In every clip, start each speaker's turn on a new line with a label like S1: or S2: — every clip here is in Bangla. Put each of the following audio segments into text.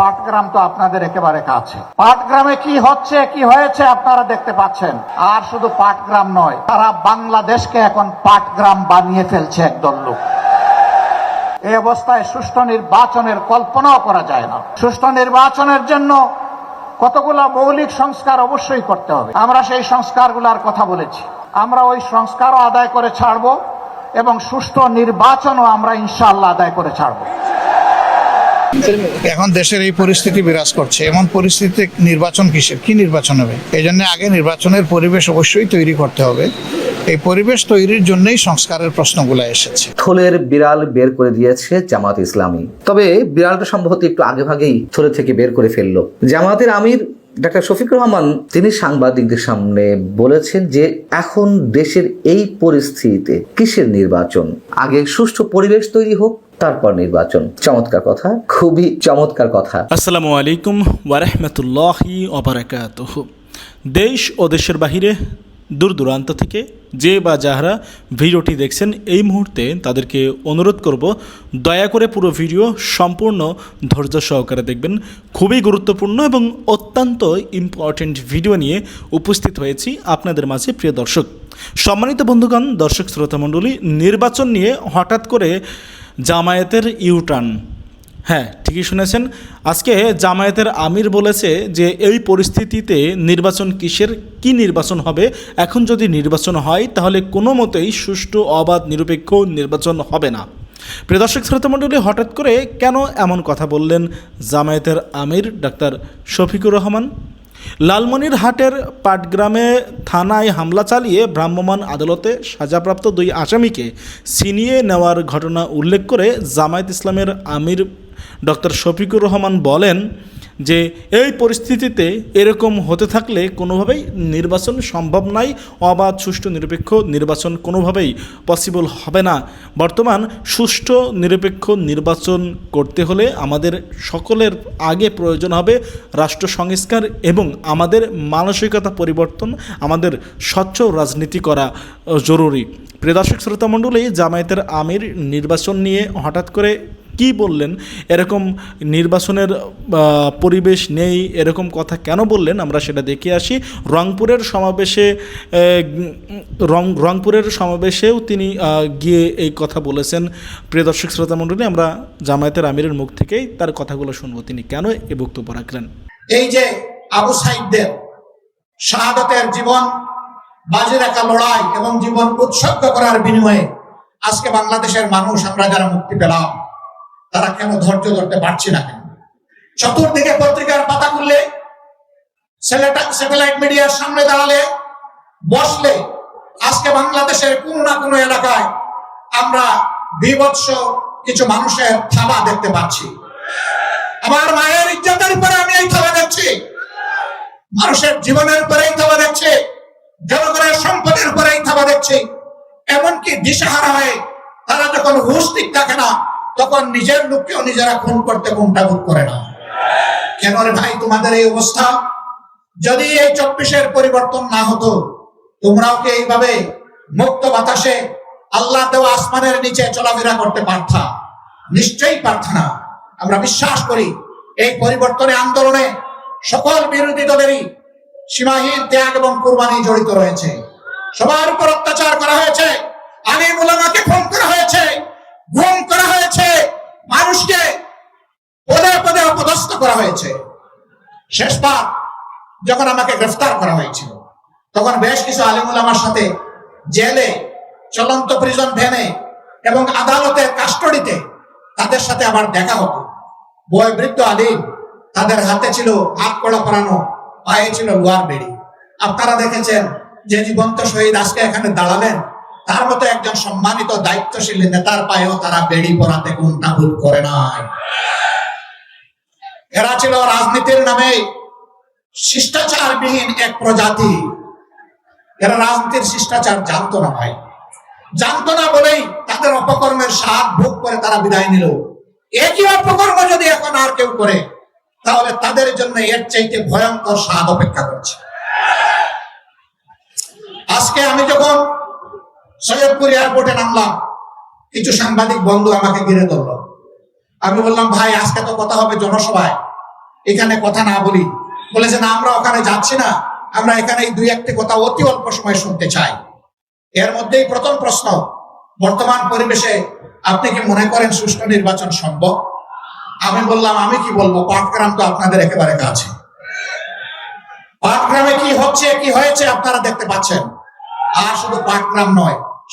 S1: পাটগ্রাম তো আপনাদের একেবারে কাছে। পাটগ্রামে কি হচ্ছে, কি হয়েছে আপনারা দেখতে পাচ্ছেন। আর শুধু পাটগ্রাম নয় তারা বাংলাদেশকে এখন পাটগ্রাম বানিয়ে ফেলছে একদল লোক। এই অবস্থায় সুষ্ঠু নির্বাচনের কল্পনাও করা যায় না। সুষ্ঠু নির্বাচনের জন্য কতগুলা মৌলিক সংস্কার অবশ্যই করতে হবে। আমরা সেই সংস্কারগুলোর কথা বলেছি। আমরা ওই সংস্কারও আদায় করে ছাড়বো এবং সুষ্ঠু নির্বাচনও আমরা ইনশাআল্লাহ আদায় করে ছাড়বো।
S2: এখন দেশের এই পরিস্থিতি বিরাজ করছে। এমন পরিস্থিতিতে নির্বাচন কিসের? কি নির্বাচন হবে? এই জন্য আগে নির্বাচনের পরিবেশ অবশ্যই তৈরি করতে হবে। এই পরিবেশ তৈরির জন্যই সংস্কারের প্রশ্নগুলো এসেছে।
S3: থলের বিড়াল বের করে দিয়েছে জামাত ইসলামী। তবে বিড়ালটা সম্ভবত একটু আগে ভাগেই থলে থেকে বের করে ফেলল। জামাতের আমির ডাক্তার শফিক রহমান, তিনি সাংবাদিকদের সামনে বলেছেন যে এখন দেশের এই পরিস্থিতিতে কিসের নির্বাচন? আগে সুষ্ঠু পরিবেশ তৈরি হোক তারপর নির্বাচন। চমৎকার কথা, খুবই চমৎকার কথা।
S4: আসসালামু আলাইকুম ওয়ারহমতুল্লাহি অবরাকাতুহ দেশ ও দেশের বাহিরে দূর দূরান্ত থেকে যে বা যাহারা ভিডিওটি দেখছেন, এই মুহূর্তে তাদেরকে অনুরোধ করব, দয়া করে পুরো ভিডিও সম্পূর্ণ ধৈর্য সহকারে দেখবেন। খুবই গুরুত্বপূর্ণ এবং অত্যন্ত ইম্পর্ট্যান্ট ভিডিও নিয়ে উপস্থিত হয়েছি আপনাদের মাঝে, প্রিয় দর্শক। সম্মানিত বন্ধুগণ দর্শক শ্রোতামণ্ডলী নির্বাচন নিয়ে হঠাৎ করে জামায়াতের ইউটার্ন। হ্যাঁ ঠিকই শুনেছেন। আজকে জামায়াতের আমির বলেছে যে, এই পরিস্থিতিতে নির্বাচন কিসের, কি নির্বাচন হবে? এখন যদি নির্বাচন হয়, তাহলে কোনো মতেই সুষ্ঠু, অবাধ, নিরপেক্ষ নির্বাচন হবে না। প্রিয় দর্শক শ্রোতামণ্ডলী হঠাৎ করে কেন এমন কথা বললেন জামায়াতের আমির ডাক্তার শফিকুর রহমান? লালমনির হাটের পাটগ্রামে থানায় হামলা চালিয়ে ভ্রাম্যমাণ আদালতে সাজাপ্রাপ্ত দুই আসামিকে ছিনিয়ে নেওয়ার ঘটনা উল্লেখ করে জামায়াত ইসলামের আমির ডক্টর শফিকুর রহমান বলেন যে এই পরিস্থিতিতে এরকম হতে থাকলে কোনোভাবেই নির্বাচন সম্ভব নয় অবাধ, সুষ্ঠু, নিরপেক্ষ নির্বাচন কোনোভাবেই পসিবল হবে না। বর্তমান সুষ্ঠু, নিরপেক্ষ নির্বাচন করতে হলে আমাদের সকলের আগে প্রয়োজন হবে রাষ্ট্র সংস্কার এবং আমাদের মানসিকতা পরিবর্তন, আমাদের স্বচ্ছ রাজনীতি করা জরুরি। প্রিয় দর্শক শ্রোতামণ্ডলী জামায়াতের আমির নির্বাচন নিয়ে হঠাৎ করে কি বললেন? এরকম নির্বাচনের পরিবেশ নেই, এরকম কথা কেন বললেন? আমরা সেটা দেখে আসি। রংপুরের সমাবেশে রং, রংপুরের সমাবেশেও তিনি গিয়ে এই কথা বলেছেন। প্রিয় দর্শক, শ্রোতা মণ্ডলী, আমরা জামায়াতের আমিরের মুখ থেকেই তার কথাগুলো শুনব। তিনি কেন এ বক্তব্য রাখলেন?
S1: এই যে আবু সাইদদের শাহাদতের জীবন, বাজে রাখা লড়াই এবং জীবন উৎসর্গ করার বিনিময়ে আজকে বাংলাদেশের মানুষ আমরা যারা মুক্তি পেলাম তারা কেন ধৈর্য ধরতে পারছে না কেন? চতুর্দিকে পত্রিকার পাতা খুললে স্যাটেলাইট মিডিয়ার সামনে দাঁড়ালে, বসলে, আজকে বাংলাদেশের কোন না কোনো এলাকায় আমরা বিভৎস কিছু মানুষের থাবা দেখতে পাচ্ছি। আমার মায়ের ইজ্জতের উপরে আমি এই থাবা দেখছি। মানুষের জীবনের উপরে এই থাবা দেখছি। জনগণের সম্পদের উপরে এই থাবা দেখছি। এমনকি দিশাহারা হয়ে তারা যখন হুশ ঠিক থাকে না তখন নিজের লোককেও নিজেরা খুন করতে কোনটা বোধ করে না। কেন রে ভাই, তোমাদের এই অবস্থা? যদি এই চব্বিশের পরিবর্তন না হতো, তোমরাও কি এইভাবে মুক্ত বাতাসে আল্লাহ দেওয়া আসমানের নিচে চলাফেরা করতে পারতা? নিশ্চয়ই পারত না। আমরা বিশ্বাস করি, এই পরিবর্তনে আন্দোলনে সকল বিরোধী দলেরই সীমাহীন ত্যাগ এবং কুরবানি জড়িত রয়েছে। সবার উপর অত্যাচার করা হয়েছে। আলী মুলামাকে খুন করা হয়েছে। গুম করা হয়েছে। মানুষকে পদে পদে অপদস্থ করা হয়েছে। শেষবার যখন আমাকে গ্রেফতার করা হয়েছিল, তখন বেশ কিছু আলিমুল আমার সাথে জেলে, চলন্ত প্রিজন ভ্যানে এবং আদালতের কাস্টডিতে তাদের সাথে আমার দেখা হতো। বয় বৃদ্ধ আলিম তাদের হাতে ছিল হাত কড়া পরানো, পায়ে ছিল লোয়ার বেড়ি। আপনারা দেখেছেন যে জীবন্ত শহীদ আজকে এখানে দাঁড়ালেন। তার মতো একজন সম্মানিত দায়িত্বশীল নেতার পায়েও তারা বেড়ি পড়াতে কোনটা ভুল করে নাই। এরা ছিল রাজনীতির নামে শিষ্টাচারবিহীন এক প্রজাতি। এরা রাজনীতির শিষ্টাচার জানতো না ভাই। জানতো না বলেই তাদের অপকর্মের স্বাদ ভোগ করে তারা বিদায় নিল। একই অপকর্ম যদি এখন আর কেউ করে, তাহলে তাদের জন্য এর চাইতে ভয়ঙ্কর স্বাদ অপেক্ষা করছে। আজকে আমি যখন সৈয়দপুর এয়ারপোর্টে নামলাম। কিছু সাংবাদিক বন্ধু আমাকে ঘিরে ধরলো। আমি বললাম, ভাই, আজকে তো কথা হবে জনসভায়। এখানে কথা না বলি। বলেছে, না, আমরা ওখানে যাচ্ছি না। আমরা এখানে দুই একটি কথা অতি অল্প সময় শুনতে চাই। এর মধ্যেই প্রথম প্রশ্ন, বর্তমান পরিবেশে আপনি কি মনে করেন সুষ্ঠু নির্বাচন সম্ভব? আমি বললাম, আমি কি বলব? পাটগ্রাম তো আপনাদের একেবারে কাছে। পাটগ্রামে কি হচ্ছে, কি হয়েছে আপনারা দেখতে পাচ্ছেন। আর শুধু পাটগ্রাম নয়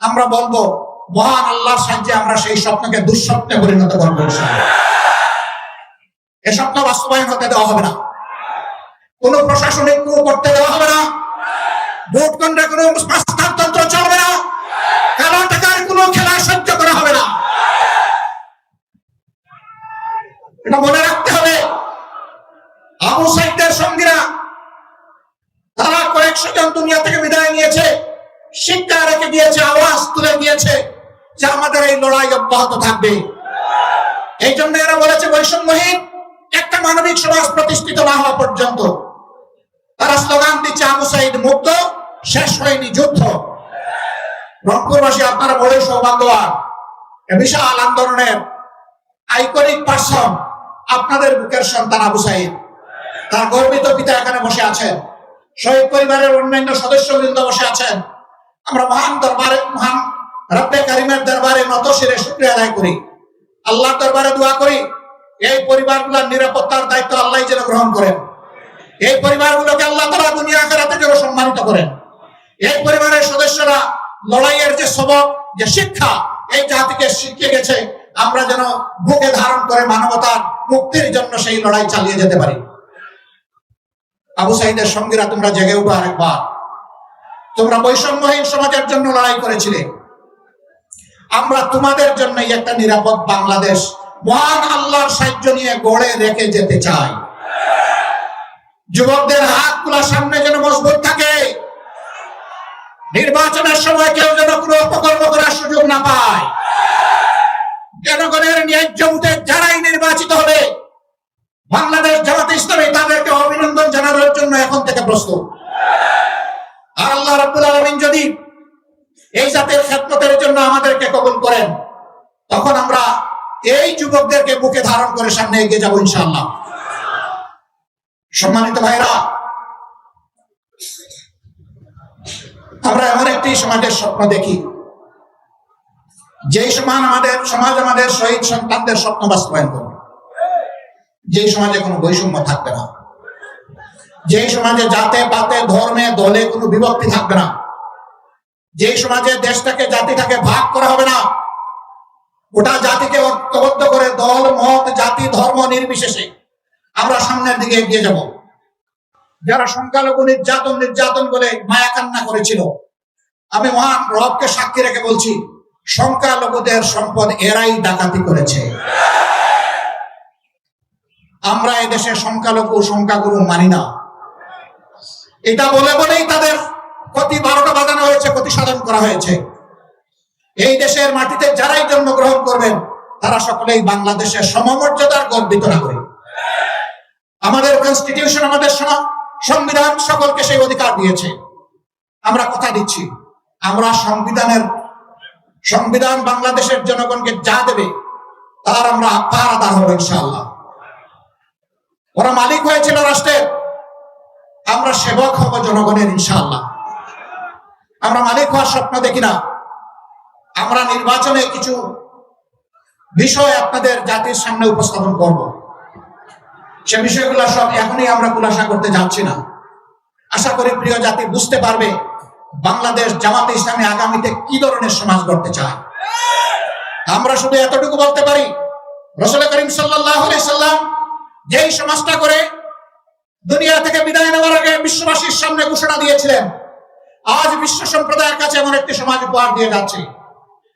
S1: আমরা বলব, মহান আল্লাহর সাহায্যে আমরা সেই স্বপ্নকে দুঃস্বপ্নে পরিণত করব এ স্বপ্ন বাস্তবায়ন হতে দেওয়া হবে না। কোন প্রশাসনিক কু করতে দেওয়া হবে না। ভোট কেন্দ্রে কোনো স্থানতন্ত্র চলবে না। কালো কোনো খেলা সহ্য করা হবে না। এটা মনে রাখতে হবে আবু সাইদের সঙ্গীরা তারা কয়েকশো জন দুনিয়া থেকে বিদায় নিয়েছে শিক্ষা রেখে দিয়েছে, আওয়াজ তুলে দিয়েছে যে আমাদের এই লড়াই অব্যাহত থাকবে। এই জন্য এরা বলেছে, বৈষম্যহীন একটা মানবিক সমাজ প্রতিষ্ঠিত না হওয়া পর্যন্ত। তারা স্লোগান দিচ্ছে, আবু সাইদ মুক্ত, শেষ হয়নি যুদ্ধ। রংপুরবাসী, আপনারা বড় সৌভাগ্যবান বিশাল আন্দোলনের আইকনিক পার্সন আপনাদের বুকের সন্তান আবু সাইদ। তার গর্বিত পিতা এখানে বসে আছেন। শহীদ পরিবারের অন্যান্য সদস্যবৃন্দ বসে আছেন। আমরা মহান দরবারে, মহান রব্বে কারিমের দরবারে নত শিরে শুক্রিয়া আদায় করি। আল্লাহ দরবারে দোয়া করি, এই পরিবারগুলোর নিরাপত্তার দায়িত্ব আল্লাহ যেন গ্রহণ করেন। এই পরিবারগুলোকে আল্লাহ তারা দুনিয়া আখেরাতে যেন সম্মানিত করেন। এই পরিবারের সদস্যরা লড়াইয়ের যে সবক, যে শিক্ষা, এই জাতিকে শিখিয়ে গেছে, আমরা যেন বুকে ধারণ করে মানবতার মুক্তির জন্য সেই লড়াই চালিয়ে যেতে পারি। আবু সাহিদের সঙ্গীরা তোমরা জেগে উঠো আরেকবার। তোমরা বৈষম্যহীন সমাজের জন্য লড়াই করেছিলে। আমরা তোমাদের জন্যই একটা নিরাপদ বাংলাদেশ, মহান আল্লাহর সাহায্য নিয়ে গড়ে রেখে যেতে চাই। যুবকদের হাতগুলা সামনে যেন মজবুত থাকে। নির্বাচনের সময় কেউ যেন কোনো অপকর্ম করার সুযোগ না পায়। জনগণের ন্যায্য ভোটে যারাই নির্বাচিত হবে, বাংলাদেশ জামাতে ইসলামী তাদেরকে অভিনন্দন জানানোর জন্য এখন থেকে প্রস্তুত। আল্লাহ রাব্বুল যদি এই জাতের জন্য আমাদেরকে করেন, তখন আমরা এই যুবকদেরকে বুকে ধারণ করে সামনে এগিয়ে যাব ইনশাআল্লাহ। সম্মানিত ভাইরা আমরা এমন একটি সমাজের স্বপ্ন দেখি, যেই সমান আমাদের, সমাজ আমাদের শহীদ সন্তানদের স্বপ্ন বাস্তবায়ন করবে। যেই সমাজে কোনো বৈষম্য থাকবে না। যেই সমাজে জাতে, পাতে, ধর্মে, দলে কোনো বিভক্তি থাকবে না। যেই সমাজে দেশটাকে জাতিটাকে ভাগ করা হবে না, গোটা জাতিকে ঐক্যবদ্ধ করে দল, মত, জাতি, ধর্ম নির্বিশেষে আমরা সামনের দিকে এগিয়ে যাব। যারা সংখ্যালঘু নির্যাতন নির্যাতন বলে মায়া কান্না করেছিল, আমি মহান রবকে সাক্ষী রেখে বলছি, সংখ্যালঘুদের সম্পদ এরাই ডাকাতি করেছে। আমরা এদেশে সংখ্যালঘু, সংখ্যাগুরু মানি না। এটা বলে বলেই তাদের ক্ষতি বারোটা বাজানো হয়েছে, ক্ষতি সাধন করা হয়েছে। এই দেশের মাটিতে যারাই জন্মগ্রহণ করবেন, তারা সকলেই বাংলাদেশের সমমর্যাদার গর্বিত নাগরিক। আমাদের কনস্টিটিউশন আমাদের সংবিধান সকলকে সেই অধিকার দিয়েছে। আমরা কথা দিচ্ছি, আমরা সংবিধানের, সংবিধান বাংলাদেশের জনগণকে যা দেবে, তার আমরা আদা হব ইনশাআল্লাহ। ওরা মালিক হয়েছিল রাষ্ট্রের। আমরা সেবক হব জনগণের, ইনশাআল্লাহ। আমরা মালিক হওয়ার স্বপ্ন দেখি না। আমরা নির্বাচনে কিছু বিষয় আপনাদের জাতির সামনে উপস্থাপন করব। সে বিষয়গুলো সব এখনই আমরা খুলাসা করতে যাচ্ছি না। আশা করি প্রিয় জাতি বুঝতে পারবে বাংলাদেশ জামাতে ইসলামী আগামীতে কি ধরনের সমাজ গড়তে চায়। আমরা শুধু এতটুকু বলতে পারি, রসুল করিম সাল্লাহ সাল্লাম যেই সমাজটা করে দুনিয়া থেকে বিদায় নেওয়ার আগে বিশ্ববাসীর সামনে ঘোষণা দিয়েছিলেন। আজ বিশ্ব সম্প্রদায়ের কাছে এমন একটি সমাজ উপহার দিয়ে যাচ্ছে।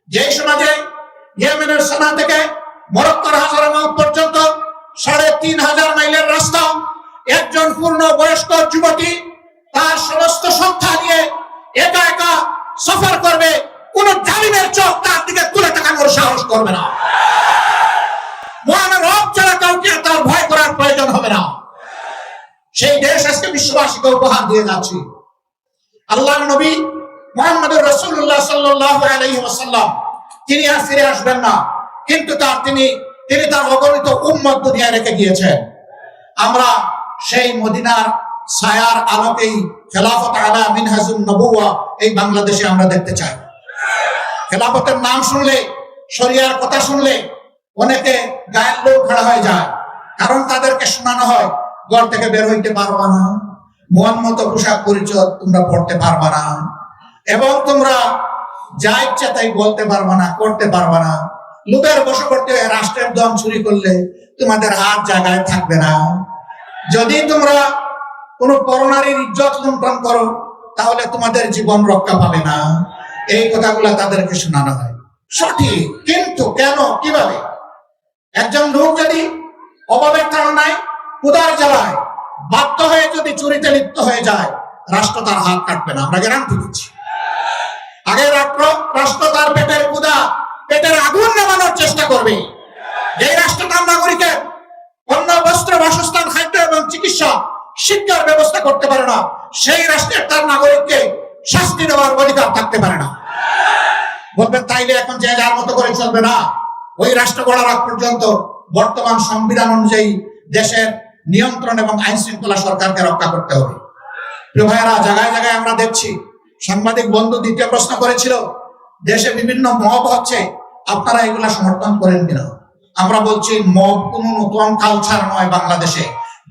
S1: যেই সমাজে ইয়েমেনের সানা থেকে মরক্কোর হাজার মাউথ পর্যন্ত সাড়ে তিন হাজার মাইলের রাস্তা, একজন পূর্ণ বয়স্ক যুবতী তার সমস্ত সন্তান নিয়ে একা একা সফর করবে, কোন জালিমের চোখ তার দিকে তুলে তাকানোর সাহস করবে না। মহান রব ছাড়া কাউকে তার ভয় করার প্রয়োজন হবে না। সেই দেশ আজকে বিশ্ববাসীকে উপহার দিয়ে যাচ্ছি। আল্লাহ নবী মোহাম্মদ রসুল্লাহ সাল্লাহ তিনি আর ফিরে আসবেন না। কিন্তু তার তিনি তিনি তার অগণিত উম্মত দুনিয়ায় রেখে গিয়েছেন। আমরা সেই মদিনার ছায়ার আলোকেই খেলাফত আলা মিনহাজুন নবুয়া এই বাংলাদেশে আমরা দেখতে চাই। খেলাফতের নাম শুনলে, শরিয়ার কথা শুনলে অনেকে গায়ের লোক খাড়া হয়ে যায়। কারণ তাদেরকে শোনানো হয় ঘর থেকে বের হইতে পারবা না। মন মতো পোশাক পরিচয় তোমরা পড়তে পারবা না। এবং তোমরা যা ইচ্ছা তাই বলতে পারবা না, করতে পারবা না। লোকের বশবর্তী হয়ে রাষ্ট্রের দম চুরি করলে তোমাদের হাত জায়গায় থাকবে না। যদি তোমরা কোনো পরনারীর ইজ্জত লুণ্ঠন করো, তাহলে তোমাদের জীবন রক্ষা পাবে না। এই কথাগুলো তাদেরকে শোনানো হয়। সঠিক, কিন্তু কেন, কীভাবে? একজন লোক যদি অভাবের কারণায় উদার জ্বালায়, বাধ্য হয়ে যদি চুরিতে লিপ্ত হয়ে যায়, রাষ্ট্র তার হাত কাটবে না। আমরা গ্যারান্টি দিচ্ছি। আগে রাষ্ট্র রাষ্ট্র তার পেটের কুদা পেটের আগুন নেমানোর চেষ্টা করবে। যে রাষ্ট্র তার নাগরিকের অন্য বস্ত্র, বাসস্থান, খাদ্য এবং চিকিৎসা, শিক্ষার ব্যবস্থা করতে পারে না, সেই রাষ্ট্রের তার নাগরিককে শাস্তি দেওয়ার অধিকার থাকতে পারে না। বলবেন, তাইলে এখন যে যার মতো করে চলবে না? ওই রাষ্ট্র গড়ার পর্যন্ত বর্তমান সংবিধান অনুযায়ী দেশের নিয়ন্ত্রণ এবং আইন শৃঙ্খলা সরকারকে রক্ষা করতে হবে। প্রিয় জায়গায় জায়গায় আমরা দেখছি সাংবাদিক বন্ধু দ্বিতীয় প্রশ্ন করেছিল, দেশে বিভিন্ন মব হচ্ছে, আপনারা এগুলা সমর্থন করেন কিনা? আমরা বলছি, মব কোন নতুন কালচার নয় বাংলাদেশে।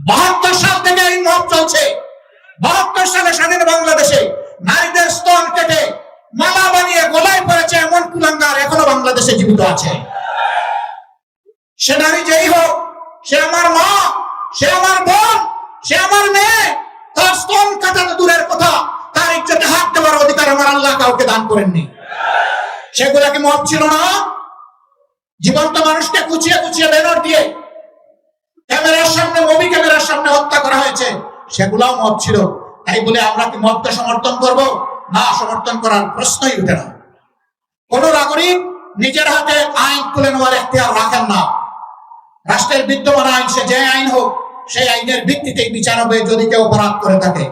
S1: বাহাত্তর সাল থেকে এই মব চলছে। বাহাত্তর সালে স্বাধীন বাংলাদেশে নারীদের স্তন কেটে মালা বানিয়ে গলায় পড়েছে এমন কুলাঙ্গার এখনও বাংলাদেশে জীবিত আছে। সে নারী যেই হোক, সে আমার মা। সে আমার বোন, সে আমার মেয়ে। তার স্তন কাটানো দূরের কথা, তার ইজ্জতে হাত দেওয়ার অধিকার আমার আল্লাহ কাউকে দান করেননি। সেগুলাকে মত ছিল না? জীবন্ত মানুষকে কুচিয়ে কুচিয়ে বেনর দিয়ে ক্যামেরার সামনে, মুভি ক্যামেরার সামনে হত্যা করা হয়েছে, সেগুলাও মত ছিল। তাই বলে আমরা কি মতকে সমর্থন করব? না, সমর্থন করার প্রশ্নই উঠে না। কোন নাগরিক নিজের হাতে আইন তুলে নেওয়ার এখতিয়ার রাখেন না। রাষ্ট্রের বিদ্যমান আইন, সে যে আইন হোক সেই আইনের ভিত্তিতেই বিচার হবে যদি কেউ অপরাধ করে থাকে।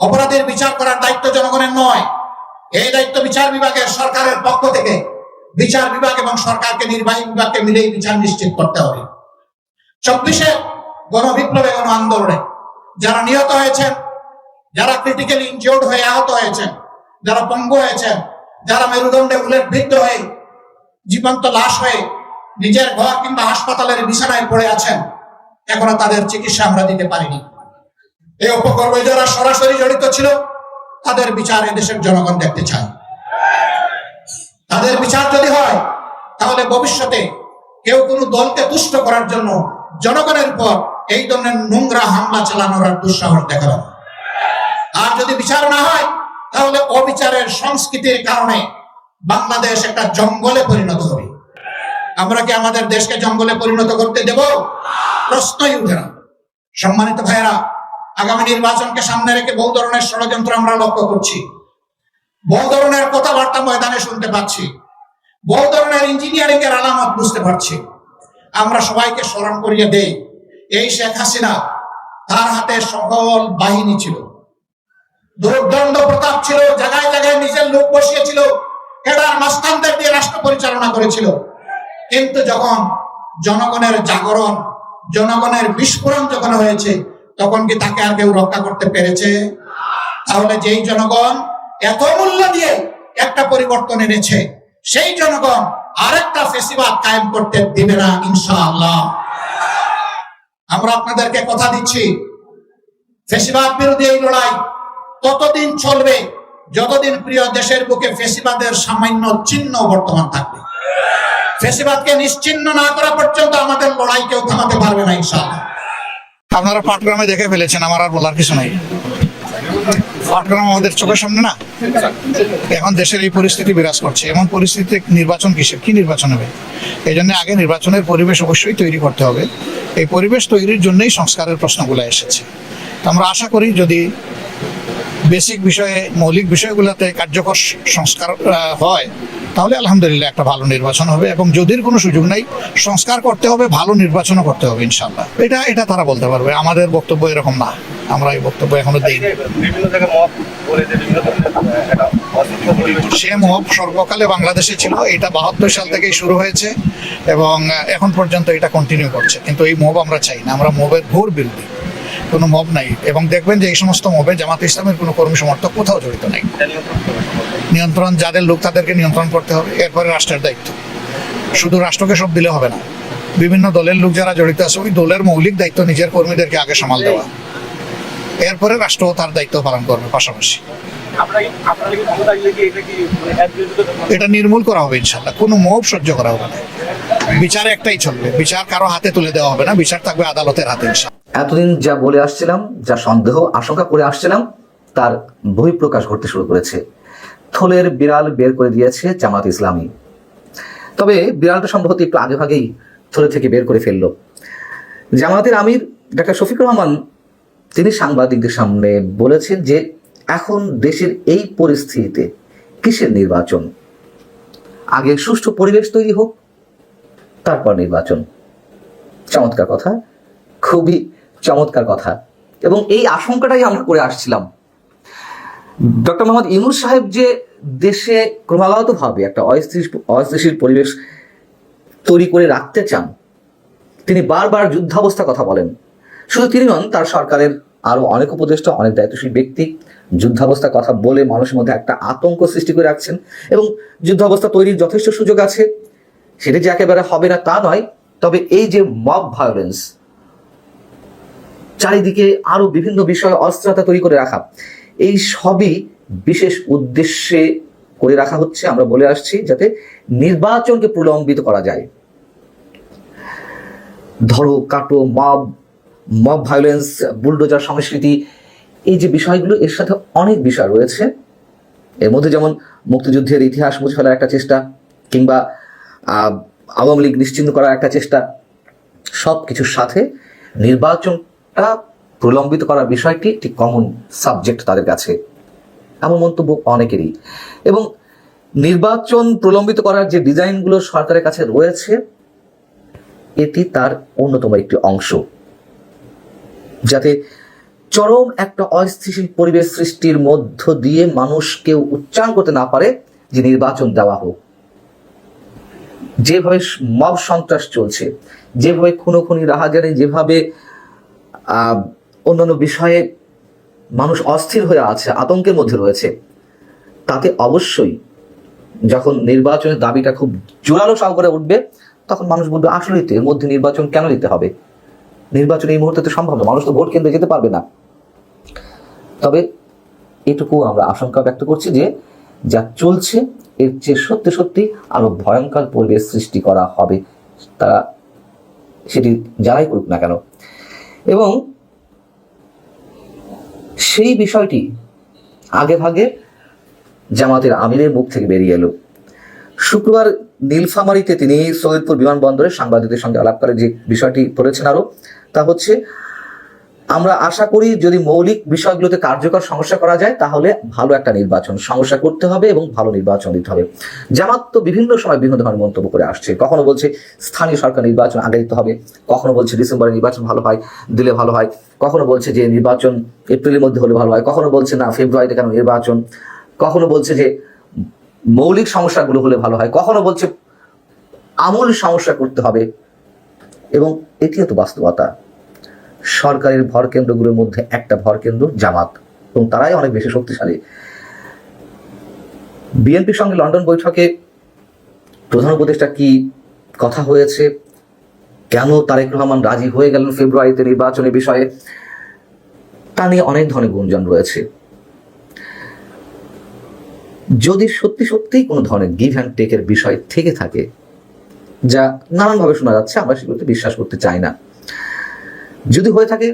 S1: অপরাধের বিচার করার দায়িত্ব জনগণের নয়। এই দায়িত্ব বিচার বিভাগের সরকারের পক্ষ থেকে বিচার বিভাগ এবং সরকারকে নির্বাহী বিভাগকে মিলেই বিচার নিশ্চিত করতে হবে। চব্বিশে গণবিপ্লবে গণ আন্দোলনে যারা নিহত হয়েছেন, যারা ক্রিটিক্যালি ইনজিওর্ড হয়ে আহত হয়েছেন, যারা পঙ্গু হয়েছেন, যারা মেরুদণ্ডে উল্লেখ বৃদ্ধ হয়ে জীবন্ত লাশ হয়ে নিজের ঘর কিংবা হাসপাতালের বিছানায় পড়ে আছেন এখনও তাদের চিকিৎসা আমরা দিতে পারিনি। এই উপকর্মে যারা সরাসরি জড়িত ছিল, তাদের বিচার এদেশের জনগণ দেখতে চায়। তাদের বিচার যদি হয়, তাহলে ভবিষ্যতে কেউ কোনো দলকে তুষ্ট করার জন্য জনগণের উপর এই ধরনের নোংরা হামলা চালানোর দুঃসাহস দেখাবে না। আর যদি বিচার না হয়, তাহলে অবিচারের সংস্কৃতির কারণে বাংলাদেশ একটা জঙ্গলে পরিণত হবে। আমরা কি আমাদের দেশকে জঙ্গলে পরিণত করতে দেব? প্রশ্নই উঠে না। সম্মানিত ভাইয়েরা, আগামী নির্বাচনকে সামনে রেখে বহু ধরনের ষড়যন্ত্র আমরা লক্ষ্য করছি। বহু ধরনের কথাবার্তা ময়দানে শুনতে পাচ্ছি। বহু ধরনের ইঞ্জিনিয়ারিং এর আলামত বুঝতে পারছি। আমরা সবাইকে স্মরণ করিয়ে দেই, এই শেখ হাসিনা তার হাতে সকল বাহিনী ছিল। দুর্দণ্ড প্রতাপ ছিল, জায়গায় জায়গায় নিজের লোক বসিয়েছিল, কেডার মাস্তানদের দিয়ে রাষ্ট্র পরিচালনা করেছিল। কিন্তু যখন জনগণের জাগরণ, জনগণের বিস্ফোরণ যখন হয়েছে, তখন কি তাকে আর কেউ রক্ষা করতে পেরেছে? তাহলে যেই জনগণ এত মূল্য দিয়ে একটা পরিবর্তন এনেছে, সেই জনগণ আরেকটা ফেসিবাদ কায়েম করতে দিবে না, ইনশাআল্লাহ। আমরা আপনাদেরকে কথা দিচ্ছি, ফেসিবাদ বিরোধী এই লড়াই ততদিন চলবে? যতদিন প্রিয় দেশের বুকে ফেসিবাদের সামান্য চিহ্ন বর্তমান থাকবে। ফেসিবাদকে নিশ্চিহ্ন না করা পর্যন্ত আমাদের লড়াই কেউ থামাতে পারবে না, ইনশাআল্লাহ।
S2: আপনারা পাটগ্রামে দেখে ফেলেছেন, আমার আর বলার কিছু নাই।
S1: আটগ্রাম আমাদের চোখের সামনে না? এখন দেশের এই পরিস্থিতি বিরাজ করছে। এমন পরিস্থিতিতে নির্বাচন কিসের? কি নির্বাচন হবে? এই জন্য আগে নির্বাচনের পরিবেশ অবশ্যই তৈরি করতে হবে। এই পরিবেশ তৈরির জন্যই সংস্কারের প্রশ্নগুলো এসেছে। আমরা আশা করি যদি বেসিক বিষয়ে মৌলিক বিষয়গুলোতে কার্যকর সংস্কার হয় তাহলে আলহামদুলিল্লাহ একটা ভালো নির্বাচন হবে এবং যদির কোনো সুযোগ নাই সংস্কার করতে হবে ভালো নির্বাচনও করতে হবে ইনশাল্লাহ এটা এটা তারা বলতে পারবে আমাদের বক্তব্য এরকম না আমরা এই বক্তব্য এখনও দিই সে মহব সর্বকালে বাংলাদেশে ছিল এটা বাহাত্তর সাল থেকেই শুরু হয়েছে এবং এখন পর্যন্ত এটা কন্টিনিউ করছে কিন্তু এই মব আমরা চাই না আমরা মবের ঘোর বিরোধী। কোনো মব নাই এবং দেখবেন যে এই সমস্ত মবে জামাত ইসলামের কোনো কর্মী সমর্থক কোথাও জড়িত নাই।
S5: নিয়ন্ত্রণ
S1: যাদের লোক তাদেরকে নিয়ন্ত্রণ করতে হবে, এরপরে রাষ্ট্রের দায়িত্ব। শুধু রাষ্ট্রকে সব দিলে হবে না, বিভিন্ন দলের লোক যারা জড়িত আছে, ওই দলের মৌলিক দায়িত্ব নিজের কর্মীদেরকে আগে সামাল দেওয়া। এরপরে রাষ্ট্র তার দায়িত্ব পালন করবে পাশাপাশি।
S5: এটা
S1: নির্মূল করা হবে ইনশাল্লাহ কোনো মোহ সহ্য করা হবে না। বিচার একটাই চলবে, বিচার কারও হাতে তুলে দেওয়া হবে না, বিচার থাকবে আদালতের হাতে ইনশাল্লাহ
S3: এতদিন যা বলে আসছিলাম, যা সন্দেহ, আশঙ্কা করে আসছিলাম, তার বহিঃপ্রকাশ ঘটতে শুরু করেছে। থলের বিড়াল বের করে দিয়েছে জামাত ইসলামী। তবে বিড়ালটা সম্ভবত একটু আগে ভাগেই থলে থেকে বের করে ফেলল। জামাতের আমির ডাক্তার শফিকুর রহমান, তিনি সাংবাদিকদের সামনে বলেছেন যে, এখন দেশের এই পরিস্থিতিতে কিসের নির্বাচন? আগে সুষ্ঠু পরিবেশ তৈরি হোক, তারপর নির্বাচন। চমৎকার কথা। খুবই চমৎকার কথা। এবং এই আশঙ্কাটাই আমরা করে আসছিলাম। ডক্টর মোহাম্মদ ইমুর সাহেব যে দেশে ক্রমাগতভাবে একটা অস্থির অস্থিতিশীল পরিবেশ তৈরি করে রাখতে চান, তিনি বারবার যুদ্ধাবস্থা কথা বলেন। শুধু তিনি নন, তার সরকারের আরও অনেক উপদেষ্টা, অনেক দায়িত্বশীল ব্যক্তি যুদ্ধাবস্থা কথা বলে মানুষের মধ্যে একটা আতঙ্ক সৃষ্টি করে রাখছেন এবং যুদ্ধাবস্থা তৈরির যথেষ্ট সুযোগ আছে। সেটা যে একেবারে হবে না তা নয়, তবে এই যে মব ভায়োলেন্স চারিদিকে আরও বিভিন্ন বিষয়ে অস্থিরতা তৈরি করে রাখা। এই সবই বিশেষ উদ্দেশ্যে করে রাখা হচ্ছে। আমরা বলে আসছি যাতে নির্বাচনকে প্রলম্বিত করা যায়। ধরো, কাটো, মব মব ভায়োলেন্স বুলডোজার সংস্কৃতি, এই যে বিষয়গুলো, এর সাথে অনেক বিষয় রয়েছে। এর মধ্যে যেমন মুক্তিযুদ্ধের ইতিহাস মুছে ফেলার একটা চেষ্টা, কিংবা আওয়ামী লীগ নিশ্চিন্ন করার একটা চেষ্টা সব কিছুর সাথে নির্বাচনটা প্রলম্বিত করার বিষয়টি একটি কমন সাবজেক্ট তাদের কাছে। এমন মন্তব্য অনেকেরই। এবং নির্বাচন প্রলম্বিত করার যে ডিজাইনগুলো সরকারের কাছে রয়েছে, এটি তার অন্যতম একটি অংশ। যাতে চরম একটা অস্থিতিশীল পরিবেশ সৃষ্টির মধ্য দিয়ে মানুষ কেউ উচ্চারণ করতে না পারে যে নির্বাচন দেওয়া হোক। যেভাবে মব সন্ত্রাস চলছে, যেভাবে খুনোখুনি রাহাজানি যেভাবে অন্যান্য বিষয়ে মানুষ অস্থির হয়ে আছে, আতঙ্কের মধ্যে রয়েছে। তাতে অবশ্যই যখন নির্বাচনের দাবিটা খুব জোরালো সাগরে উঠবে, তখন মানুষ বলবে আসলেই তো এর মধ্যে নির্বাচন কেন দিতে হবে? নির্বাচন এই মুহূর্তে তো সম্ভব না, মানুষ তো ভোট কেন্দ্রে যেতে পারবে না। তবে এটুকু আমরা আশঙ্কা ব্যক্ত করছি যে, যা চলছে, এর চেয়ে সত্যি সত্যি আরও ভয়ঙ্কর পরিবেশ সৃষ্টি করা হবে। তারা সেটি যারাই করুক না কেন এবং সেই বিষয়টি আগে ভাগে জামাতের আমিরের মুখ থেকে বেরিয়ে এলো। শুক্রবার নীলফামারিতে তিনি সৈয়দপুর বিমানবন্দরে সাংবাদিকদের সঙ্গে আলাপ করে যে বিষয়টি পড়েছেন আরও তা হচ্ছে আমরা আশা করি যদি মৌলিক বিষয়গুলোতে কার্যকর সমস্যা করা যায়, তাহলে ভালো একটা নির্বাচন সমস্যা করতে হবে এবং ভালো নির্বাচন দিতে হবে। জামাত তো বিভিন্ন সময় বিভিন্ন ধরনের মন্তব্য করে আসছে। কখনো বলছে স্থানীয় সরকার নির্বাচন আগে দিতে হবে, কখনো বলছে ডিসেম্বরে নির্বাচন ভালো হয়, দিলে ভালো হয়, কখনো বলছে যে নির্বাচন এপ্রিলের মধ্যে হলে ভালো হয়, কখনো বলছে না ফেব্রুয়ারিতে কেন নির্বাচন, কখনো বলছে যে মৌলিক সমস্যাগুলো হলে ভালো হয়, কখনো বলছে আমূল সমস্যা করতে হবে এবং এটিও তো বাস্তবতা। সরকারের ভর কেন্দ্রগুলোর মধ্যে একটা ভর কেন্দ্র জামাত। এবং তারাই অনেক বেশি শক্তিশালী। বিএনপির সঙ্গে লন্ডন বৈঠকে প্রধান উপদেষ্টা কি কথা হয়েছে? কেন তারেক রহমান রাজি হয়ে গেলেন ফেব্রুয়ারিতে নির্বাচনের বিষয়ে? তা নিয়ে অনেক ধরনের গুঞ্জন রয়েছে। যদি সত্যি সত্যিই কোনো ধরনের গিভ অ্যান্ড টেকের বিষয় থেকে থাকে, যা নানানভাবে শোনা যাচ্ছে, আমরা সেগুলোতে বিশ্বাস করতে চাই না। যদি হয়ে থাকে,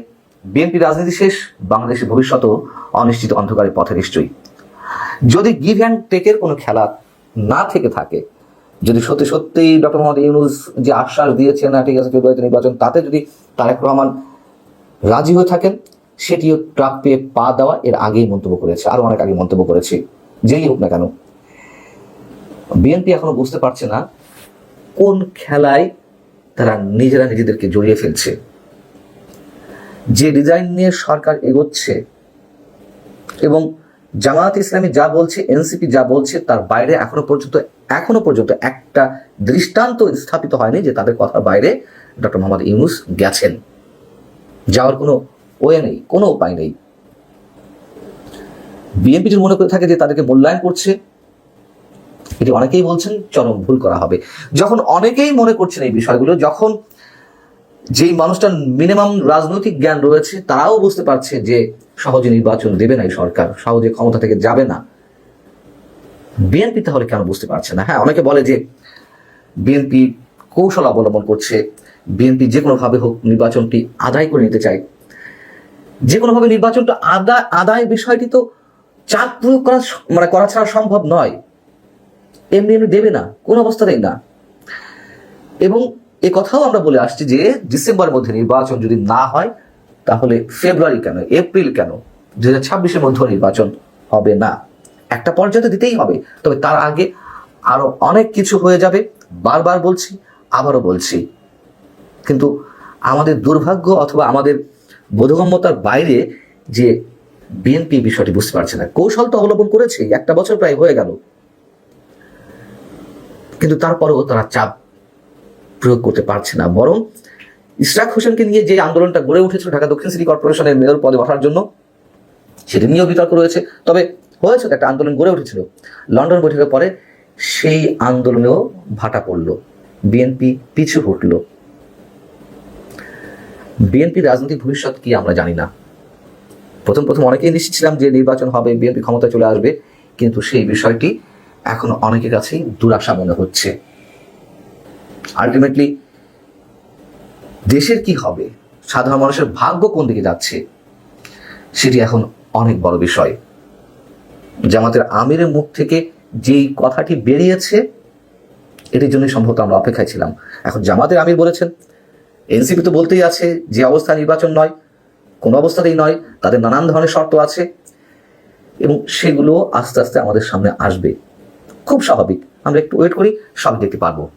S3: বিএনপি রাজনীতি শেষ, বাংলাদেশের ভবিষ্যৎও অনিশ্চিত অন্ধকারের পথে নিশ্চয়ই। যদি গিভ অ্যান্ড টেকের কোনো খেলা না থেকে থাকে, যদি সত্যি সত্যি ডক্টর মোহাম্মদ ইউনুস যে আশ্বাস দিয়েছেন না ঠিক আছে ফেব্রুয়ারিতে নির্বাচন, তাতে যদি তারেক রহমান রাজি হয়ে থাকেন, সেটিও ট্রাক পেয়ে পা দেওয়া এর আগেই মন্তব্য করেছে আরও অনেক আগে মন্তব্য করেছে, যেই হোক না কেন। বিএনপি এখনও বুঝতে পারছে না কোন খেলায় তারা নিজেরা নিজেদেরকে জড়িয়ে ফেলছে। যে ডিজাইন নিয়ে সরকার এগোচ্ছে এবং জামায়াত ইসলামী যা বলছে এনসিপি যা বলছে, তার বাইরে এখনও পর্যন্ত এখনও পর্যন্ত একটা দৃষ্টান্ত স্থাপিত হয়নি যে তাদের কথার বাইরে ডক্টর মোহাম্মদ ইউনুস গেছেন। যাওয়ার কোনো ওয়ে নেই, কোনো উপায় নেই। বিএনপি যদি মনে করে থাকে যে তাদেরকে মূল্যায়ন করছে। এটি অনেকেই বলছেন, চরম ভুল করা হবে। যখন অনেকেই মনে করছেন এই বিষয়গুলো, যখন যেই মানুষটার মিনিমাম রাজনৈতিক জ্ঞান রয়েছে, তারাও বুঝতে পারছে যে সহজে নির্বাচন দেবে না এই সরকার, সহজে ক্ষমতা থেকে যাবে না। বিএনপি তাহলে কেন বুঝতে পারছে না? হ্যাঁ অনেকে বলে যে বিএনপি কৌশল অবলম্বন করছে, বিএনপি যে কোনোভাবে হোক নির্বাচনটি আদায় করে নিতে চায়। যে কোনোভাবে নির্বাচনটা আদায় আদায় বিষয়টি তো চাপ প্রয়োগ করা মানে করা ছাড়া সম্ভব নয়। এমনি এমনি দেবে না, কোনো অবস্থাতেই না। এবং এ কথাও আমরা বলে আসছি যে ডিসেম্বরের মধ্যে নির্বাচন যদি না হয়, তাহলে ফেব্রুয়ারি কেন, এপ্রিল কেন? দু হাজার ছাব্বিশের মধ্যে নির্বাচন হবে না। একটা পর্যায়ে দিতেই হবে, তবে তার আগে আরও অনেক কিছু হয়ে যাবে, বারবার বলছি, আবারও বলছি। কিন্তু আমাদের দুর্ভাগ্য অথবা আমাদের বোধগম্যতার বাইরে যে বিএনপি বিষয়টি বুঝতে পারছে না, কৌশল তো অবলম্বন করেছে একটা বছর প্রায় হয়ে গেল। কিন্তু তারপরেও তারা চাপ প্রয়োগ করতে পারছে না। বরং ইশরাক হোসেনকে নিয়ে যে আন্দোলনটা গড়ে উঠেছিল ঢাকা দক্ষিণ সিটি কর্পোরেশনের মেয়র পদে বসার জন্য, সেটি নিয়েও বিতর্ক রয়েছে। তবে হয়েছে একটা আন্দোলন গড়ে উঠেছিল। লন্ডন বৈঠকের পরে সেই আন্দোলনেও ভাটা পড়ল। বিএনপি পিছু হটল। বিএনপি রাজনৈতিক ভবিষ্যৎ কি আমরা জানি না। প্রথম প্রথম অনেকেই নিশ্চিত ছিলাম যে নির্বাচন হবে, বিএনপি ক্ষমতায় চলে আসবে। কিন্তু সেই বিষয়টি এখন অনেকের কাছেই দুরাশা মনে হচ্ছে। আলটিমেটলি দেশের কি হবে? সাধারণ মানুষের ভাগ্য কোন দিকে যাচ্ছে? সেটি এখন অনেক বড় বিষয়। জামাতের আমিরের মুখ থেকে যেই কথাটি বেরিয়েছে, এটির জন্যই সম্ভবত আমরা অপেক্ষায় ছিলাম। এখন জামাতের আমির বলেছেন, এনসিপি তো বলতেই আছে যে অবস্থা নির্বাচন নয়, কোনো অবস্থাতেই নয়, তাদের নানান ধরনের শর্ত আছে এবং সেগুলো আস্তে আস্তে আমাদের সামনে আসবে। খুব স্বাভাবিক। আমরা একটু ওয়েট করি সব দেখতে পারব।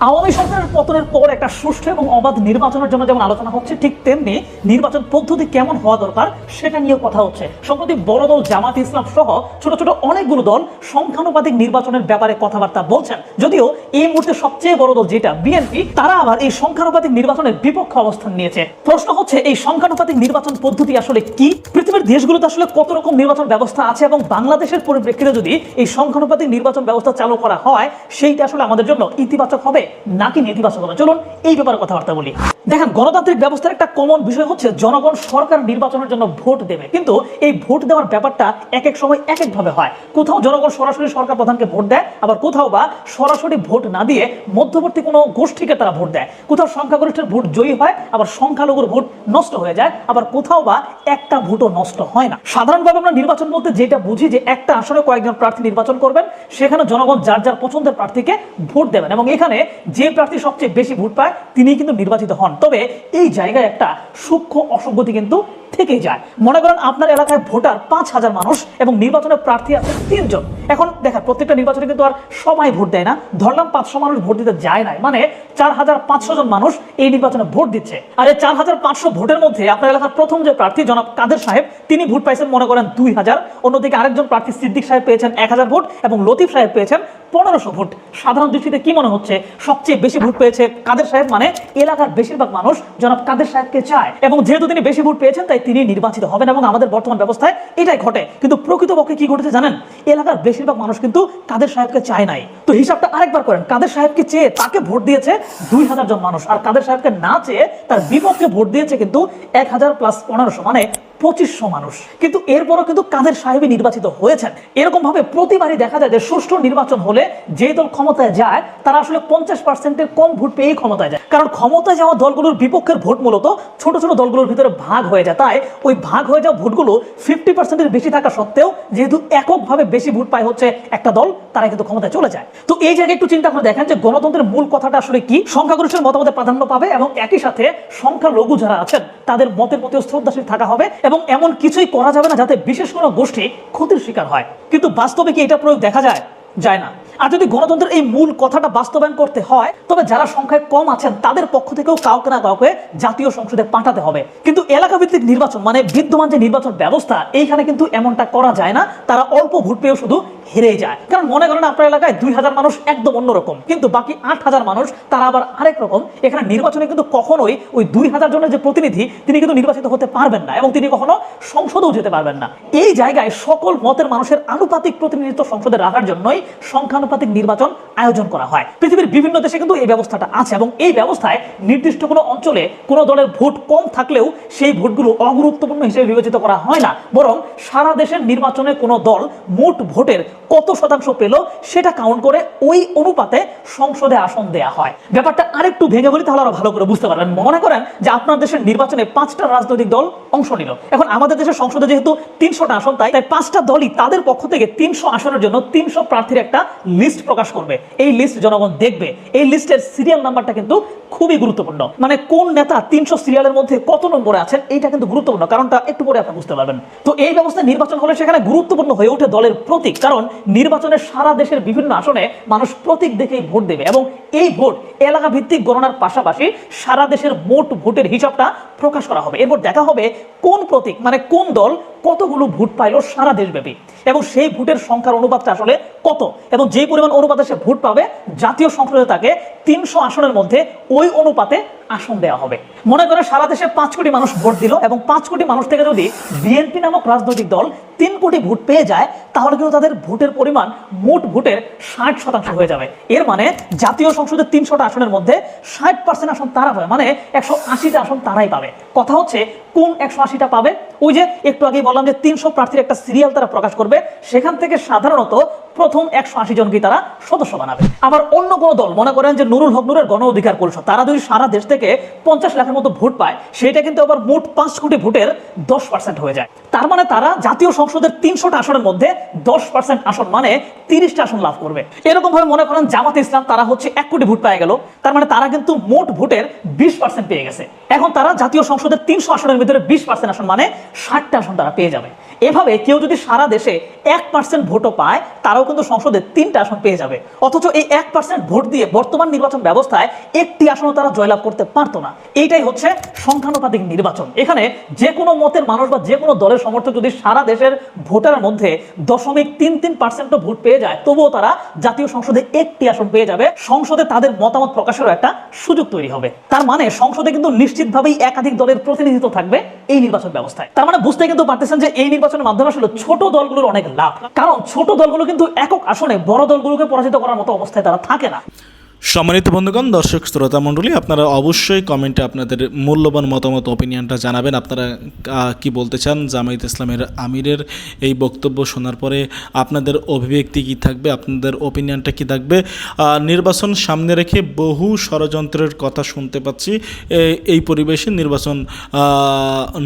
S6: আওয়ামী সরকারের পতনের পর একটা সুষ্ঠু এবং অবাধ নির্বাচনের জন্য যেমন আলোচনা হচ্ছে, ঠিক তেমনি নির্বাচন পদ্ধতি কেমন হওয়া দরকার সেটা নিয়েও কথা হচ্ছে। সম্প্রতি বড় দল জামাত ইসলাম সহ ছোট ছোট অনেকগুলো দল সংখ্যানুপাতিক নির্বাচনের ব্যাপারে কথাবার্তা বলছেন। যদিও এই মুহূর্তে সবচেয়ে বড় দল যেটা, বিএনপি, তারা আবার এই সংখ্যানুপাতিক নির্বাচনের বিপক্ষে অবস্থান নিয়েছে। প্রশ্ন হচ্ছে, এই সংখ্যানুপাতিক নির্বাচন পদ্ধতি আসলে কি? পৃথিবীর দেশগুলোতে আসলে কত রকম নির্বাচন ব্যবস্থা আছে এবং বাংলাদেশের পরিপ্রেক্ষিতে যদি এই সংখ্যানুপাতিক নির্বাচন ব্যবস্থা চালু করা হয়, সেইটা আসলে আমাদের জন্য ইতিবাচক হবে? নাকি নেতিবাচক হবে চলুন এই ব্যাপারে কথাবার্তা বলি। দেখেন, গণতান্ত্রিক ব্যবস্থার একটা কমন বিষয় হচ্ছে জনগণ সরকার নির্বাচনের জন্য ভোট দেবে। কিন্তু এই ভোট দেওয়ার ব্যাপারটা এক এক সময় এক একভাবে হয়। কোথাও জনগণ সরাসরি সরকার প্রধানকে ভোট দেয়, আবার কোথাও বা সরাসরি ভোট না দিয়ে মধ্যবর্তী কোনো গোষ্ঠীকে তারা ভোট দেয়। কোথাও সংখ্যাগরিষ্ঠের ভোট জয়ী হয়, আবার সংখ্যালঘুর ভোট নষ্ট হয়ে যায়, আবার কোথাও বা একটা ভোটও নষ্ট হয় না। সাধারণভাবে আমরা নির্বাচন বলতে যেটা বুঝি যে একটা আসনে কয়েকজন প্রার্থী নির্বাচন করবেন, সেখানে জনগণ যার যার পছন্দের প্রার্থীকে ভোট দেবেন। এবং এখানে যে প্রার্থী সবচেয়ে বেশি ভোট পায় তিনি কিন্তু নির্বাচিত হন। তবে এই জায়গায় একটা সূক্ষ্ম অসঙ্গতি কিন্তু থেকে যায়। মনে করেন আপনার এলাকায় ভোটার পাঁচ হাজার মানুষ এবং নির্বাচনের প্রার্থী আছে তিনজন। এখন দেখেন, প্রত্যেকটা নির্বাচনে কিন্তু আর সবাই ভোট দেয় না। ধরলাম পাঁচশো মানুষ ভোট দিতে যায় নাই। মানে চার হাজার পাঁচশো জন মানুষ এই নির্বাচনে ভোট দিচ্ছে। আর এই চার হাজার পাঁচশো ভোটের মধ্যে আপনার এলাকার প্রথম যে প্রার্থী, জনাব কাদের সাহেব, তিনি ভোট পাইছেন মনে করেন দুই হাজার। অন্যদিকে আরেকজন প্রার্থী সিদ্দিক সাহেব পেয়েছেন এক হাজার ভোট এবং লতিফ সাহেব পেয়েছেন পনেরোশো ভোট। সাধারণ দৃষ্টিতে কি মনে হচ্ছে? সবচেয়ে বেশি ভোট পেয়েছে কাদের সাহেব? মানে এলাকার বেশিরভাগ মানুষ জনাব কাদের সাহেবকে চায়। এবং যেহেতু তিনি বেশি ভোট পেয়েছেন, তাই তিনি নির্বাচিত হবেন এবং আমাদের বর্তমান ব্যবস্থায় এটাই ঘটে। কিন্তু প্রকৃতপক্ষে কি ঘটেছে জানেন? এলাকার বেশিরভাগ মানুষ কিন্তু কাদের সাহেবকে চায় নাই। তো হিসাবটা আরেকবার করেন। কাদের সাহেবকে চেয়ে তাকে ভোট দিয়েছে দুই হাজার জন মানুষ। আর কাদের সাহেবকে না চেয়ে তার বিপক্ষে ভোট দিয়েছে কিন্তু এক হাজার প্লাস পনেরোশো। মানে পঁচিশশো মানুষ। কিন্তু এরপরও কিন্তু কাদের সাহেবই নির্বাচিত হয়েছেন? এরকম ভাবে প্রতিবারই দেখা যায় যে সুষ্ঠু নির্বাচন হলে যে দল ক্ষমতায় যায়, তারা আসলে পঞ্চাশ পার্সেন্টের কম ভোট পেয়েই ক্ষমতায় যায়। কারণ ক্ষমতায় যাওয়া দলগুলোর বিপক্ষের ভোট মূলত ছোট ছোট দলগুলোর ভিতরে ভাগ হয়ে যায়। তাই ওই ভাগ হয়ে যাওয়া ভোটগুলো ফিফটি পার্সেন্টের বেশি থাকা সত্ত্বেও যেহেতু এককভাবে বেশি ভোট পায় হচ্ছে একটা দল তারা কিন্তু ক্ষমতায় চলে যায়। তো এই জায়গায় একটু চিন্তা করে দেখেন যে গণতন্ত্রের মূল কথাটা আসলে কি? সংখ্যাগরিষ্ঠের মতামতে প্রাধান্য পাবে এবং একই সাথে সংখ্যালঘু যারা আছেন, তাদের মতের প্রতিও শ্রদ্ধাশীল থাকা হবে এবং এমন কিছুই করা যাবে না যাতে বিশেষ কোনো গোষ্ঠী ক্ষতির শিকার হয়। কিন্তু বাস্তবে কি এটা প্রয়োগ দেখা যায়? যায় না। আর যদি গণতন্ত্রের এই মূল কথাটা বাস্তবায়ন করতে হয়, তবে যারা সংখ্যায় কম আছেন, তাদের পক্ষ থেকেও কাউকে না কাউকে জাতীয় সংসদে পাঠাতে হবে। কিন্তু এলাকা ভিত্তিক নির্বাচন মানে বিদ্যমান যে নির্বাচন ব্যবস্থা, এইখানে কিন্তু এমনটা করা যায় না। তারা অল্প ভোট পেয়েও শুধু হেরেই যায়। কারণ মনে করেন আপনার এলাকায় দুই হাজার মানুষ একদম অন্যরকম, কিন্তু বাকি আট হাজার মানুষ তারা আবার আরেক রকম। এখানে নির্বাচনে কিন্তু কখনোই ওই দুই হাজার জনের যে প্রতিনিধি, তিনি কিন্তু নির্বাচিত হতে পারবেন না এবং তিনি কখনো সংসদেও যেতে পারবেন না। এই জায়গায় সকল মতের মানুষের আনুপাতিক প্রতিনিধিত্ব সংসদে রাখার জন্যই সংখ্যানুপাতিক নির্বাচন আয়োজন করা হয়। পৃথিবীর বিভিন্ন দেশে কিন্তু এই ব্যবস্থাটা আছে এবং এই ব্যবস্থায় নির্দিষ্ট কোনো অঞ্চলে কোনো দলের ভোট কম থাকলেও সেই ভোটগুলো অগুরুত্বপূর্ণ হিসেবে বিবেচিত করা হয় না। বরং সারা দেশের নির্বাচনে কোনো দল মোট ভোটের কত শতাংশ পেল সেটা কাউন্ট করে ওই অনুপাতে সংসদে আসন দেয়া হয়। ব্যাপারটা আরেকটু ভেঙে বলি তাহলে আরও ভালো করে বুঝতে পারবেন। মনে করেন যে আপনার দেশের নির্বাচনে পাঁচটা রাজনৈতিক দল অংশ নিল। এখন আমাদের দেশের সংসদে যেহেতু তিনশোটা আসন, তাই তাই পাঁচটা দলই তাদের পক্ষ থেকে তিনশো আসনের জন্য তিনশো প্রার্থীর একটা লিস্ট প্রকাশ করবে। এই লিস্ট জনগণ দেখবে। এই লিস্টের সিরিয়াল নাম্বারটা কিন্তু খুবই গুরুত্বপূর্ণ। মানে কোন নেতা তিনশো সিরিয়ালের মধ্যে কত নম্বরে আছেন, এইটা কিন্তু গুরুত্বপূর্ণ। কারণটা একটু পরে আপনি বুঝতে পারবেন। তো এই ব্যবস্থায় নির্বাচন হলে সেখানে গুরুত্বপূর্ণ হয়ে ওঠে দলের প্রতীক। কারণ নির্বাচনের সারা দেশের বিভিন্ন আসনে মানুষ প্রতীক দেখেই ভোট দেবে এবং এই ভোট এলাকা ভিত্তিক গণনার পাশাপাশি সারা দেশের মোট ভোটের হিসাবটা প্রকাশ করা হবে। এরপর দেখা হবে কোন প্রতীক মানে কোন দল কতগুলো ভোট পাইলো সারা দেশব্যাপী। এবং সেই ভোটের সংখ্যার অনুপাতটা আসলে কত? এবং যে পরিমাণ অনুপাতে সে ভোট পাবে, জাতীয় সংসদে তাকে তিনশো আসনের মধ্যে ওই অনুপাতে আসন দেওয়া হবে। মনে করে সারা দেশে পাঁচ কোটি মানুষ ভোট দিল এবং পাঁচ কোটি মানুষ থেকে যদি বিএনপি নামক রাজনৈতিক দল তিন কোটি ভোট পেয়ে যায়, তাহলে কিন্তু তাদের ভোটের পরিমাণ মোট ভোটের ষাট শতাংশ হয়ে যাবে। এর মানে জাতীয় সংসদের তিনশোটা আসনের মধ্যে ষাট পার্সেন্ট আসন তারা পাবে মানে একশো আশিটা আসন তারাই পাবে। কথা হচ্ছে কোন একশো আশিটা পাবে? ওই যে একটু আগেই বললাম যে তিনশো প্রার্থীর একটা সিরিয়াল তারা প্রকাশ করবে, সেখান থেকে সাধারণত প্রথম একশো আশি জনকে তারা সদস্য বানাবে। আবার অন্য কোনো দল, মনে করেন যে নুরুল হক নুরের গণ অধিকার পরিষদ, তারা যদি সারা দেশ থেকে পঞ্চাশ লাখের মতো ভোট পায়, সেটা কিন্তু আবার মোট পাঁচ কোটি ভোটের দশ পার্সেন্ট হয়ে যায়। তার মানে তারা জাতীয় সংসদের তিনশোটা আসনের মধ্যে দশ পার্সেন্ট আসন মানে তিরিশটা আসন লাভ করবে। এরকম ভাবে মনে করেন জামাত ইসলাম তারা হচ্ছে এক কোটি ভোট পেয়ে গেল। তার মানে তারা কিন্তু মোট ভোটের বিশ পার্সেন্ট পেয়ে গেছে। এখন তারা জাতীয় সংসদের তিনশো আসনের ভিতরে বিশ পার্সেন্ট আসন মানে ষাটটা আসন তারা পেয়ে যাবে। এভাবে কেউ যদি সারা দেশে এক পার্সেন্ট ভোটও পায়, তারাও কিন্তু সংসদে তিনটা আসন পেয়ে যাবে। অথচ এই এক পার্সেন্ট ভোট দিয়ে বর্তমান নির্বাচন ব্যবস্থায় একটি আসনও তারা জয়লাভ করতে পারতো না। এইটাই হচ্ছে সংখ্যানুপাতিক নির্বাচন। এখানে যে কোনো মতের মানুষ বা যে কোনো দলের সমর্থক যদি সারা দেশের ভোটারের মধ্যে দশমিক তিন তিন পার্সেন্টও ভোট পেয়ে যায়, তবুও তারা জাতীয় সংসদে একটি আসন পেয়ে যাবে। সংসদে তাদের মতামত প্রকাশেরও একটা সুযোগ তৈরি হবে। তার মানে সংসদে কিন্তু নিশ্চিতভাবেই একাধিক দলের প্রতিনিধিত্ব থাকবে এই নির্বাচন ব্যবস্থায়। তার মানে বুঝতে কিন্তু পারতেছেন যে এই নির্বাচনের মাধ্যমে আসলে ছোট দলগুলোর অনেক লাভ। কারণ ছোট দলগুলো কিন্তু একক আসনে বড় দলগুলোকে পরাজিত করার মতো অবস্থায় তারা থাকে না।
S4: সম্মানিত বন্ধুগণ, দর্শক শ্রোতা মণ্ডলী, আপনারা অবশ্যই কমেন্টে আপনাদের মূল্যবান মতামত ওপিনিয়নটা জানাবেন। আপনারা কি বলতে চান? জামায়াত ইসলামের আমিরের এই বক্তব্য শোনার পরে আপনাদের অভিব্যক্তি কি থাকবে? আপনাদের ওপিনিয়নটা কি থাকবে? নির্বাচন সামনে রেখে বহু ষড়যন্ত্রের কথা শুনতে পাচ্ছি। এই পরিবেশে নির্বাচন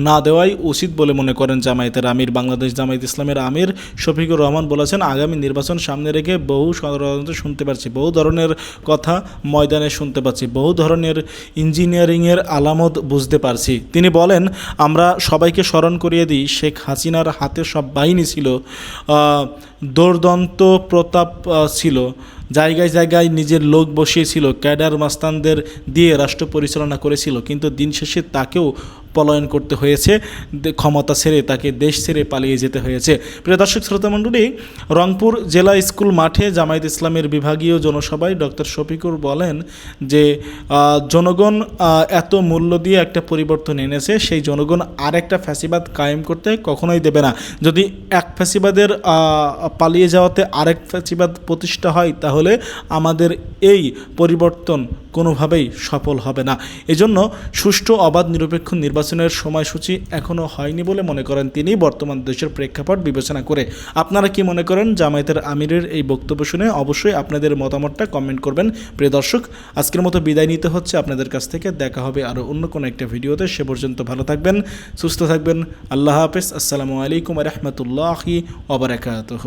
S4: না দেওয়াই উচিত বলে মনে করেন জামায়াতের আমির। বাংলাদেশ জামায়াত ইসলামের আমির শফিকুর রহমান বলেছেন, আগামী নির্বাচন সামনে রেখে বহু ষড়যন্ত্র শুনতে পাচ্ছি। বহু ধরনের কথা ময়দানে শুনতে পাচ্ছি। বহু ধরনের ইঞ্জিনিয়ারিংয়ের আলামত বুঝতে পারছি। তিনি বলেন, আমরা সবাইকে স্মরণ করিয়ে দিই, শেখ হাসিনার হাতে সব বাহিনী ছিল দোর্দন্ত প্রতাপ ছিল। জায়গায় জায়গায় নিজের লোক বসিয়েছিল, ক্যাডার মাস্তানদের দিয়ে রাষ্ট্র পরিচালনা করেছিল, কিন্তু দিন শেষে তাকেও পলায়ন করতে হয়েছে ক্ষমতা ছেড়ে তাকে দেশ ছেড়ে পালিয়ে যেতে হয়েছে। প্রিয় দর্শক, শ্রোতা মণ্ডলী, রংপুর জেলা স্কুল মাঠে জামায়াত ইসলামের বিভাগীয় জনসভায় ডক্টর শফিকুর বলেন যে জনগণ এত মূল্য দিয়ে একটা পরিবর্তন এনেছে, সেই জনগণ আরেকটা ফ্যাসিবাদ কায়েম করতে কখনোই দেবে না। যদি এক ফ্যাসিবাদের পালিয়ে যাওয়াতে আরেক ফ্যাসিবাদ প্রতিষ্ঠা হয় তাহলে আমাদের এই পরিবর্তন কোনোভাবেই সফল হবে না। এজন্য সুষ্ঠু, অবাধ, নিরপেক্ষ নির্বাচনের সময়সূচি এখনও হয়নি বলে মনে করেন তিনি বর্তমান দেশের প্রেক্ষাপট বিবেচনা করে। আপনারা কি মনে করেন জামায়াতের আমিরের এই বক্তব্য শুনে অবশ্যই আপনাদের মতামতটা কমেন্ট করবেন। প্রিয় দর্শক, আজকের মতো বিদায় নিতে হচ্ছে। আপনাদের কাছ থেকে দেখা হবে আরও অন্য কোনো একটা ভিডিওতে। সে পর্যন্ত ভালো থাকবেন, সুস্থ থাকবেন। আল্লাহ হাফেজ। আসসালামু আলাইকুম রহমতুল্লাহি ওবরাকাতহ